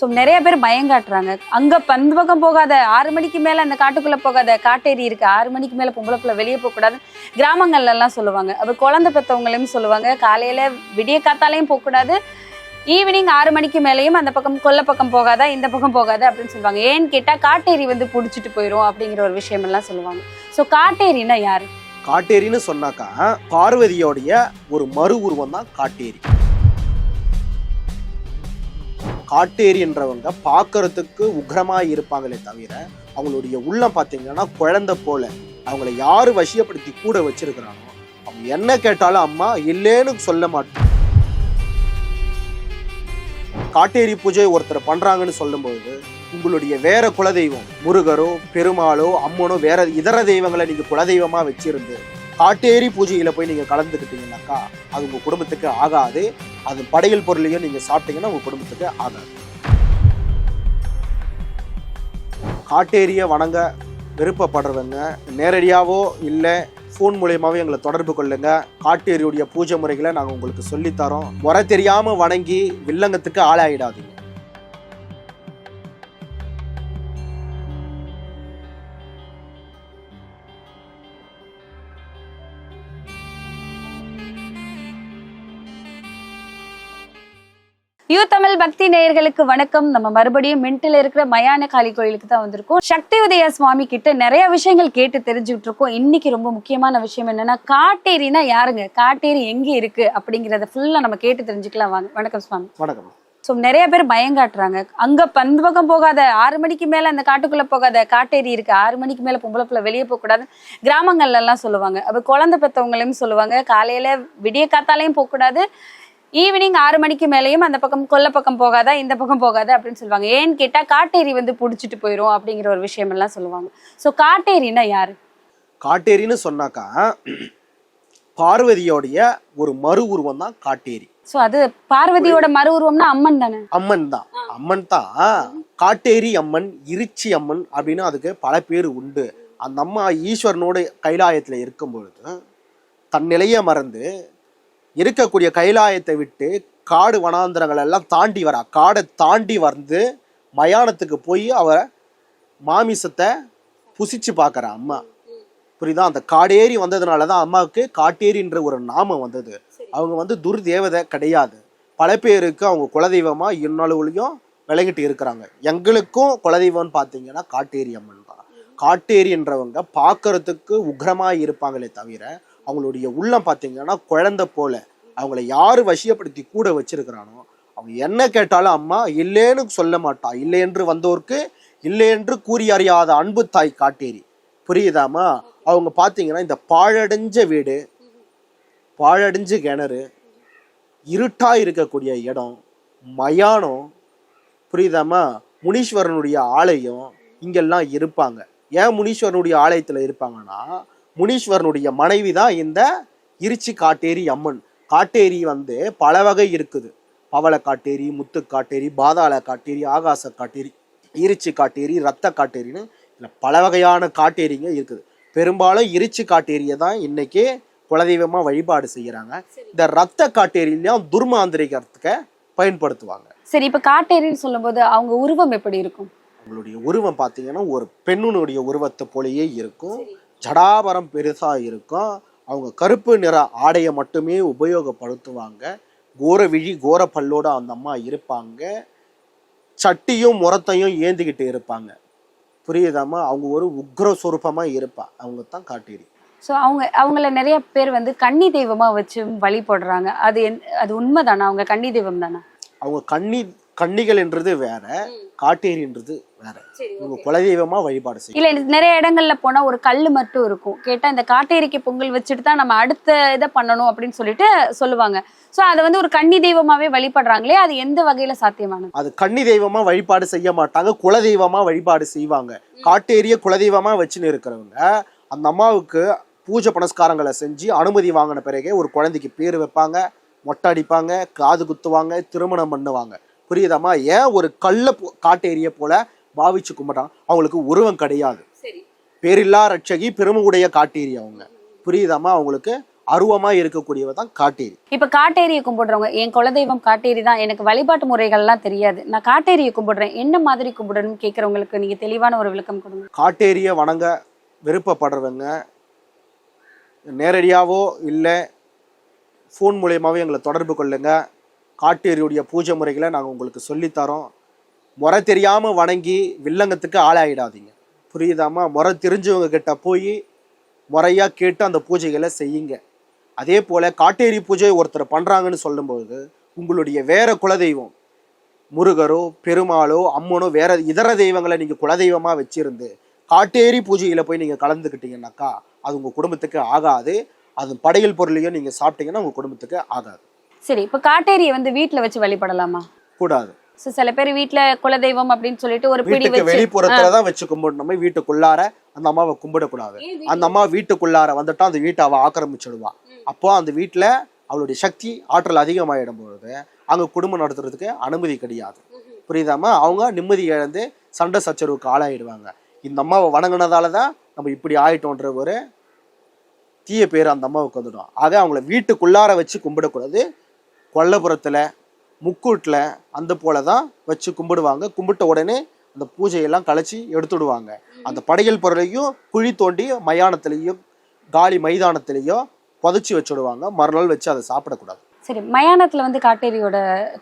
So நிறைய பேர் பயங்காட்டுறாங்க அங்க அந்த பக்கம் போகாத ஆறு மணிக்கு மேலே அந்த காட்டுக்குள்ளே போகாத காட்டேரி இருக்கு. ஆறு மணிக்கு மேலே பொம்பளை வெளியே போகக்கூடாது கூடாது கிராமங்கள்ல எல்லாம் சொல்லுவாங்க. அப்ப குழந்தை பெற்றவங்களையும் சொல்லுவாங்க. காலையில விடிய காத்தாலையும் போகக்கூடாது ஈவினிங் ஆறு மணிக்கு மேலேயும் அந்த பக்கம் கொல்ல பக்கம் போகாத இந்த பக்கம் போகாத அப்படின்னு சொல்லுவாங்க. ஏன்னு கேட்டால் காட்டேரி வந்து பிடிச்சிட்டு போயிரும் அப்படிங்கிற ஒரு விஷயம் எல்லாம் சொல்லுவாங்க. ஸோ காட்டேரின்னா யார்? காட்டேரின்னு சொன்னாக்கா பார்வதியோடைய ஒரு மறு உருவம் தான் காட்டேரி. காட்டேரி என்றவங்க பார்க்கறதுக்கு உக்ரமாக இருப்பாங்களே தவிர அவங்களுடைய உள்ளம் பார்த்தீங்கன்னா குழந்தை போல. அவங்கள யார் வசியப்படுத்தி கூட வச்சிருக்கிறானோ அவங்க என்ன கேட்டாலும் அம்மா இல்லைன்னு சொல்ல மாட்டோம். காட்டேரி பூஜை ஒருத்தர் பண்ணுறாங்கன்னு சொல்லும்போது உங்களுடைய வேற குலதெய்வம் முருகரோ பெருமாளோ அம்மனோ வேற இதர தெய்வங்களை நீங்கள் குலதெய்வமாக வச்சிருந்து காட்டேரி பூஜையில் போய் நீங்கள் கலந்துக்கிட்டீங்கன்னாக்கா அது உங்கள் குடும்பத்துக்கு ஆகாது. அது படையல் பொருளையும் நீங்கள் சாப்பிட்டீங்கன்னா உங்கள் குடும்பத்துக்கு ஆகாது. காட்டேரிய வணங்க விருப்பப்படுறவங்க நேரடியாகவோ இல்லை ஃபோன் மூலயமாவே எங்களை தொடர்பு கொள்ளுங்க. காட்டேரியுடைய பூஜை முறைகளை நாங்கள் உங்களுக்கு சொல்லித்தரோம் முறை தெரியாமல் வணங்கி வில்லங்கத்துக்கு ஆளாயிடாதீங்க. தமிழ் பக்தி நேயர்களுக்கு வணக்கம். நம்ம மறுபடியும் மின்ட்டில் இருக்கிற மயான காளி கோயிலுக்கு தான் வந்திருக்கோம். சக்தி உதய சுவாமி கிட்ட நிறைய விஷயங்கள் கேட்டு தெரிஞ்சுட்டு இருக்கோம் இன்னைக்கு ரொம்ப முக்கியமான விஷயம் என்னன்னா காட்டேரினா யாருங்க? காட்டேரி எங்க இருக்கு? அப்படிங்கறத ஃபுல்லா நம்ம கேட்டு தெரிஞ்சுக்கலாம். வாங்க வணக்கம் சுவாமி. வணக்கம். ஸோ நிறைய பேர் பயங்காட்டுறாங்க அங்க அந்த பக்கம் போகாத ஆறு மணிக்கு மேல அந்த காட்டுக்குள்ள போகாத காட்டேரி இருக்கு. ஆறு மணிக்கு மேல பொம்பளை புள்ள வெளியே போக கூடாது. கிராமங்கள்ல எல்லாம் சொல்லுவாங்க. அப்ப குழந்தை பெற்றவங்களையும் சொல்லுவாங்க. காலையில விடிய காத்தாலையும் போக கூடாது. ஈவினிங் ஆறு மணிக்கு மேலேயும் அந்த பக்கம் கொல்லை பக்கம் போகாத இந்த பக்கம் போகாத அப்படின்னு சொல்லுவாங்க. ஏன்னு கேட்டா காட்டேரி வந்து புடிச்சிட்டு போயிரும் அப்படிங்கிற ஒரு விஷயம் எல்லாம் சொல்லுவாங்க. ஸோ காட்டேரின்னா யாரு? காட்டேரின்னு சொன்னாக்கா பார்வதியோடைய ஒரு மறு உருவம் தான் காட்டேரி. ஸோ அது பார்வதியோட மறு உருவம்னா அம்மன் தானே? அம்மன் தான். அம்மன் தான். காட்டேரி அம்மன் இருச்சி அம்மன் அப்படின்னு அதுக்கு பல பேர் உண்டு. அந்த அம்மா ஈஸ்வரனோட கைலாயத்துல இருக்கும் பொழுது தன் நிலையை மறந்து இருக்கக்கூடிய கைலாயத்தை விட்டு காடு வனாந்திரங்கள் எல்லாம் தாண்டி வரா. காடை தாண்டி வந்து மயானத்துக்கு போய் அவ மாமிசத்தை புசிச்சு பார்க்கறா அம்மா. புரியுதா? அந்த காடேரி வந்ததுனால தான் அம்மாவுக்கு காட்டேரின்ற ஒரு நாமம் வந்தது. அவங்க வந்து துர்தேவதை கிடையாது. பல பேருக்கு அவங்க குலதெய்வமா இந்நாளுகளையும் விளங்கிட்டு இருக்கிறாங்க. எங்களுக்கும் குலதெய்வம்னு பார்த்தீங்கன்னா காட்டேரி அம்மன் தான். காட்டேரி என்றவங்க பார்க்கறதுக்கு உக்ரமா இருப்பாங்களே தவிர அவங்களுடைய உள்ளம் பார்த்தீங்கன்னா குழந்தை போல. அவங்கள யாரு வசியப்படுத்தி கூட வச்சிருக்கிறானோ அவங்க என்ன கேட்டாலும் அம்மா இல்லைன்னு சொல்ல மாட்டா. இல்லை என்று வந்தோருக்கு இல்லை என்று கூறி அறியாத அன்பு தாய் காட்டேரி புரியுதாமா அவங்க பார்த்தீங்கன்னா இந்த பாழடைஞ்ச வீடு பாழடைஞ்ச கிணறு இருட்டாக இருக்கக்கூடிய இடம் மயானம். புரியுதாமா முனீஸ்வரனுடைய ஆலயம் இங்கெல்லாம் இருப்பாங்க. ஏன் முனீஸ்வரனுடைய ஆலயத்தில் இருப்பாங்கன்னா முனீஸ்வரனுடைய மனைவி தான் இந்த இருச்சி காட்டேரி அம்மன். காட்டேரி வந்து பல வகை இருக்குது. பவள காட்டேரி முத்து காட்டேரி பாதாள காட்டேரி ஆகாச காட்டேரி இருச்சி காட்டேரி ரத்த காட்டேரின்னு இதுல பல வகையான காட்டேரிங்க இருக்குது. பெரும்பாலும் இருச்சி காட்டேரியை தான் இன்னைக்கு குலதெய்வமா வழிபாடு செய்யறாங்க. இந்த ரத்த காட்டேரியிலையும் துர்மாந்திரிகத்துக்க பயன்படுத்துவாங்க. சரி இப்ப காட்டேரின்னு சொல்லும்போது அவங்க உருவம் எப்படி இருக்கும்? அவங்களுடைய உருவம் பார்த்தீங்கன்னா ஒரு பெண்ணுனுடைய உருவத்தை போலயே இருக்கும். ஜடாபரம் பெருசா இருக்கும். அவங்க கருப்பு நிற ஆடையை மட்டுமே உபயோகப்படுத்துவாங்க. கோர விழி கோர பல்லோட அந்த அம்மா இருப்பாங்க. சட்டியும் முரத்தையும் ஏந்திக்கிட்டு இருப்பாங்க. புரியுதாம்மா? அவங்க ஒரு உக்ர சொரூபமா இருப்பா. அவங்க தான் காட்டேரி. ஸோ அவங்க அவங்கள நிறைய பேர் வந்து கன்னி தெய்வமா வச்சு வழிபடுறாங்க. அது என் அது உண்மைதானா? அவங்க கன்னி தெய்வம் தானா? அவங்க கன்னி கன்னிகள் என்றது வேற காட்டேரின்றது வேற. இவங்க குலதெய்வமா வழிபாடு செய்யும். இல்ல நிறைய இடங்கள்ல போனா ஒரு கல்லு மட்டும் இருக்கும். கேட்டா இந்த காட்டேரிக்கு பொங்கல் வச்சுட்டு தான் நம்ம அடுத்த இதை பண்ணணும் அப்படின்னு சொல்லிட்டு சொல்லுவாங்க. சோ அதை வந்து ஒரு கன்னி தெய்வமாவே வழிபடுறாங்களே அது எந்த வகையில சாத்தியமானது? அது கன்னி தெய்வமா வழிபாடு செய்ய மாட்டாங்க குலதெய்வமா வழிபாடு செய்வாங்க. காட்டேரிய குலதெய்வமா வச்சுன்னு இருக்கிறவங்க அந்த அம்மாவுக்கு பூஜை புனஸ்காரங்களை செஞ்சு அனுமதி வாங்கின பிறகு ஒரு குழந்தைக்கு பேர் வைப்பாங்க மொட்டை அடிப்பாங்க காது குத்துவாங்க திருமணம் பண்ணுவாங்க. புரியுதாம்மா? ஏன் ஒரு கல்ல போ- காட்டேரிய போல பாவிச்சு கும்பிட்றாங்க அவங்களுக்கு உருவம் கிடையாது. சரி. பேரில்லா ரட்சகி பெருமையுடைய காட்டேரி அவங்க. புரியுதாம்மா? அவங்களுக்கு அருவமா இருக்கக்கூடியவ தான் காட்டேரி. இப்ப காட்டேரியை கும்பிடுறவங்க என் குலதெய்வம் காட்டேரி தான். எனக்கு வழிபாட்டு முறைகள்லாம் தெரியாது. நான் காட்டேரியை கும்பிடுறேன். என்ன மாதிரி கும்பிடணும்னு கேட்கறவங்களுக்கு நீங்க தெளிவான ஒரு விளக்கம் கொடுங்க. காட்டேரியை வணங்க விருப்பப்படுறவங்க நேரடியாவோ இல்லை ஃபோன் மூலியமாகவே எங்களை தொடர்பு கொள்ளுங்க. காட்டேரியுடைய பூஜை முறைகளை நாங்கள் உங்களுக்கு சொல்லித்தரோம். முறை தெரியாமல் வணங்கி வில்லங்கத்துக்கு ஆளாயிடாதீங்க. புரியுதாம்மா? முறை தெரிஞ்சவங்க கிட்ட போய் முறையாக கேட்டு அந்த பூஜைகளை செய்யுங்க. அதே போல் காட்டேரி பூஜை ஒருத்தர் பண்ணுறாங்கன்னு சொல்லும்போது உங்களுடைய வேற குலதெய்வம் முருகரோ பெருமாளோ அம்மனோ வேற இதர தெய்வங்களை நீங்கள் குலதெய்வமாக வச்சிருந்து காட்டேரி பூஜையில் போய் நீங்கள் கலந்துக்கிட்டீங்கன்னாக்கா அது உங்கள் குடும்பத்துக்கு ஆகாது. அது படையல் பொருளையும் நீங்கள் சாப்பிட்டீங்கன்னா உங்கள் குடும்பத்துக்கு ஆகாது. சரி இப்ப காட்டேரியை வந்து வீட்ல வச்சு வழிபடலாமா? கூடாது. So, சில பேர் வீட்ல குலதெய்வம் அப்படின்னு சொல்லிட்டு ஒரு பிடி வச்சு வெளிப்புறத்துல தான் வச்சு கும்பிடணுமே வீட்டுக்குள்ளார அந்த அம்மாவை கும்பிடக்கூடாது. அந்த அம்மா வீட்டுக்குள்ளார வந்துட்டா அந்த வீட்டை அவ ஆக்கிரமிச்சிடுவா. அப்போ அந்த வீட்டுல அவளுடைய சக்தி ஆற்றல் அதிகமாயிடும் பொழுது அங்க குடும்பம் நடத்துறதுக்கு அனுமதி கிடையாது. புரியுதாம்மா? அவங்க நிம்மதி இழந்து சண்டை சச்சரவுக்கு ஆளாயிடுவாங்க. இந்த அம்மாவை வணங்கினதால தான் நம்ம இப்படி ஆயிட்டோன்ற ஒரு தீய பேர் அந்த அம்மாவுக்கு வந்துடும். ஆக அவங்கள வீட்டுக்குள்ளார வச்சு கும்பிடக்கூடாது. கொல்லபுரத்தில் முக்கூட்டில் அந்த போல தான் வச்சு கும்பிடுவாங்க. கும்பிட்ட உடனே அந்த பூஜையெல்லாம் கலைச்சி எடுத்துடுவாங்க. அந்த படையல் பொருளையும் குழி தோண்டி மயானத்துலேயும் காலி மைதானத்துலேயும் புதைச்சி வச்சுடுவாங்க. மறுநாள் வச்சு அதை சாப்பிடக்கூடாது. சரி மயானத்துல வந்து காட்டேரியோட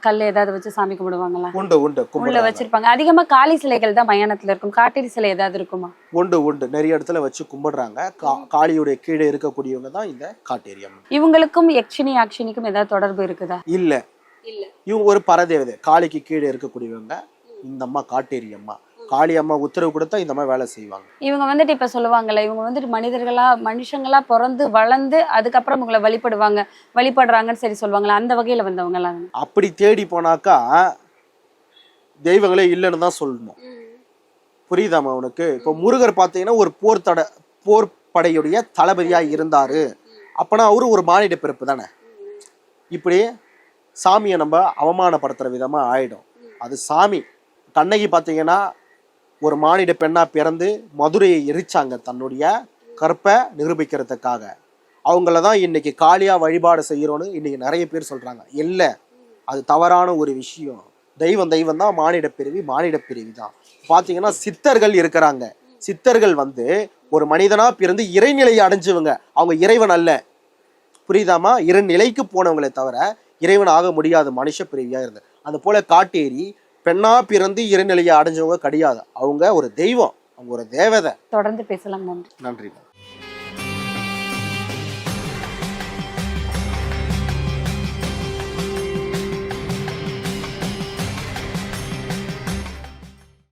கல் ஏதாவது வச்சு சாமி கும்பிடுவாங்களா? உண்டு உண்டு. உள்ள வச்சிருப்பாங்க. அதிகமா காளி சிலைகள் தான் மயானத்துல இருக்கும். காட்டேரி சிலை ஏதாவது இருக்குமா? உண்டு உண்டு. நிறைய இடத்துல வச்சு கும்பிடுறாங்க. காளியுடைய கீழே இருக்கக்கூடியவங்க தான் இந்த காட்டேரியம் இவங்களுக்கும் யக்ஷினி அக்ஷினிக்கும் ஏதாவது தொடர்பு இருக்குதா? இல்ல. இல்ல. இவங்க ஒரு பரதேவதை காளிக்கு கீழே இருக்கக்கூடியவங்க இந்த அம்மா காட்டேரி அம்மா. காளி அம்மா உத்தரவு கொடுத்தா இந்த அம்மா வேலை செய்வாங்க. இவங்க வந்துட்டு இப்ப சொல்லுவாங்கல்ல இவங்க வந்துட்டு மனிதர்களா மனுஷங்களா பிறந்து வளர்ந்து அதுக்கப்புறம் உங்களை வழிபடுவாங்க. வழிபடுறாங்கன்னு சரி சொல்லுவாங்களா அந்த வகையில வந்தவங்க எல்லாம் அப்படி தேடி போனாக்கா தெய்வங்களே இல்லைன்னு தான் சொல்லணும். புரியுதாம்மா உனக்கு? இப்போ முருகர் பார்த்தீங்கன்னா ஒரு போர் தட போர் படையுடைய தளபதியா இருந்தாரு. அப்பனா அவரு ஒரு மானிட பிறப்பு தானே? இப்படி சாமியை நம்ம அவமானப்படுத்துற விதமா ஆயிடும். அது சாமி. கண்ணகி பார்த்தீங்கன்னா ஒரு மானிட பெண்ணாக பிறந்து மதுரையை எரிச்சாங்க தன்னுடைய கற்பை நிரூபிக்கிறதுக்காக. அவங்கள தான் இன்னைக்கு காலியாக வழிபாடு செய்கிறோன்னு இன்னைக்கு நிறைய பேர் சொல்கிறாங்க இல்லை அது தவறான ஒரு விஷயம். தெய்வம் தெய்வம் தான் மானிட பிரிவி மானிட பிரிவி தான். பார்த்தீங்கன்னா சித்தர்கள் இருக்கிறாங்க. சித்தர்கள் வந்து ஒரு மனிதனாக பிறந்து இறைநிலையை அடைஞ்சவங்க. அவங்க இறைவன் அல்ல. புரியுதாமா இரு நிலைக்கு போனவங்களே தவிர இறைவன் ஆக முடியாத மனுஷ பிரிவியாக இருந்து அது போல காட்டேரி பெண்ணா பிறந்து இறைநிலையை அடைஞ்சவங்க கிடையாது. அவங்க ஒரு தெய்வம் அவங்க ஒரு தேவதை. தொடர்ந்து பேசலாம். நன்றி. நன்றி.